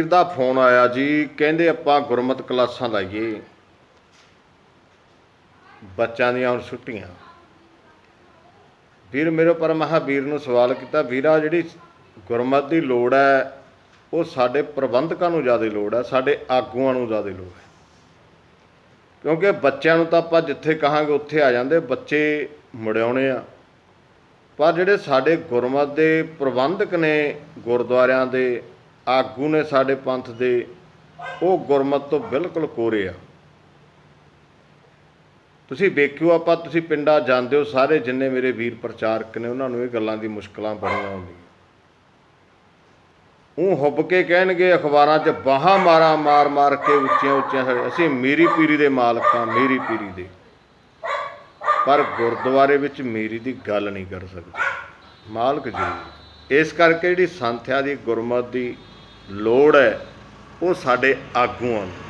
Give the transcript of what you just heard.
ਵੀਰ ਦਾ phone ਆਇਆ ਜੀ, ਕਹਿੰਦੇ ਆਪਾਂ ਗੁਰਮਤ ਕਲਾਸਾਂ ਲਾਈਏ। ਬੱਚਿਆਂ ਦੀਆਂ ਹੁਣ ਛੁੱਟੀਆਂ। ਵੀਰ, ਮੇਰੇ ਪਰ ਮਹਾਵੀਰ ਨੂੰ ਸਵਾਲ ਕੀਤਾ, ਵੀਰਾ, ਜਿਹੜੀ ਗੁਰਮਤ ਦੀ ਲੋੜ ਹੈ, ਉਹ ਸਾਡੇ ਪ੍ਰਬੰਧਕਾਂ ਨੂੰ ਜ਼ਿਆਦਾ ਲੋੜ ਹੈ, ਸਾਡੇ ਆਗੂਆਂ ਨੂੰ ਜ਼ਿਆਦਾ ਲੋੜ ਹੈ। ਕਿਉਂਕਿ ਬੱਚਿਆਂ ਨੂੰ ਤਾਂ ਆਪਾਂ ਜਿੱਥੇ ਕਹਾਂਗੇ, ਉੱਥੇ ਆ ਜਾਂਦੇ, ਬੱਚੇ ਮੁੜਿਆਉਣੇ ਆ। ਪਰ ਜਿਹੜੇ ਸਾਡੇ ਗੁਰਮਤ ਦੇ ਪ੍ਰਬੰਧਕ ਨੇ ਗੁਰਦੁਆਰਿਆਂ ਦੇ ਆਗੂ ਨੇ ਸਾਡੇ ਪੰਥ ਦੇ ਉਹ ਗੁਰਮਤ ਤੋਂ ਬਿਲਕੁਲ ਕੋਰੇ ਆ। ਤੁਸੀਂ ਵੇਖਿਓ ਆਪਾਂ, ਤੁਸੀਂ ਪਿੰਡਾਂ ਜਾਂਦੇ ਹੋ, ਸਾਰੇ ਜਿੰਨੇ ਮੇਰੇ ਵੀਰ ਪ੍ਰਚਾਰਕ ਨੇ, ਉਹਨਾਂ ਨੂੰ ਇਹ ਗੱਲਾਂ ਦੀ ਮੁਸ਼ਕਲਾਂ ਬੜੀਆਂ ਆਉਂਦੀਆਂ। ਉਹ ਹੁੱਬ ਕੇ ਕਹਿਣਗੇ, ਅਖਬਾਰਾਂ 'ਚ ਬਾਹਾਂ ਮਾਰਾ, ਮਾਰ ਮਾਰ ਕੇ ਉੱਚੀਆਂ ਉੱਚੀਆਂ ਸਾਡੇ- ਅਸੀਂ ਮੀਰੀ ਪੀਰੀ ਦੇ ਮਾਲਕ ਹਾਂ, ਮੀਰੀ ਪੀਰੀ ਦੇ। ਪਰ ਗੁਰਦੁਆਰੇ ਵਿੱਚ ਮੀਰੀ ਦੀ ਗੱਲ ਨਹੀਂ ਕਰ ਸਕਦੇ। ਮਾਲਕ ਜੀ ਇਸ ਕਰਕੇ ਜਿਹੜੀ ਸੰਥਿਆ ਦੀ ਗੁਰਮਤ ਦੀ ਲੋੜ ਹੈ ਉਹ ਸਾਡੇ ਆਗੂਆਂ ਨੂੰ।